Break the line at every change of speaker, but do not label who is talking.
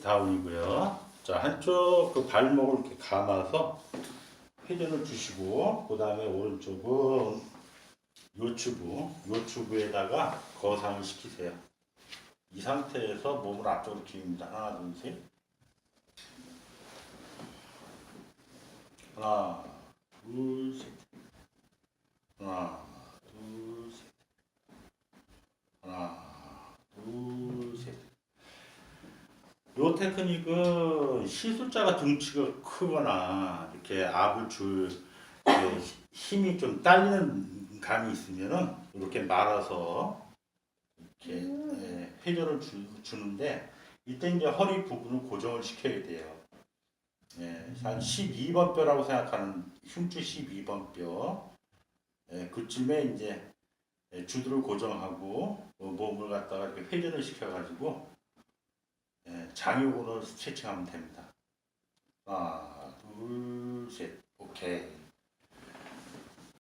다운이고요. 자, 한쪽 그 발목을 이렇게 감아서 회전을 주시고, 그 다음에 오른쪽은 요추부, 요추부에다가 거상을 시키세요. 이 상태에서 몸을 앞쪽으로 기웁니다. 하나, 둘, 셋. 하나, 둘, 셋. 하나, 둘, 셋. 하나, 둘, 셋. 요 테크닉은 시술자가 등치가 크거나 이렇게 압을 줄 힘이 좀 딸리는 감이 있으면은 이렇게 말아서 이렇게 예, 회전을 주, 주는데 이때 이제 허리 부분을 고정을 시켜야 돼요. 예, 한 12번 뼈라고 생각하는 흉추 12번 뼈. 예, 그쯤에 이제 예, 주두를 고정하고 어, 몸을 갖다가 이렇게 회전을 시켜가지고 예, 장요근을 스트레칭하면 됩니다. 하나, 둘, 셋, 오케이.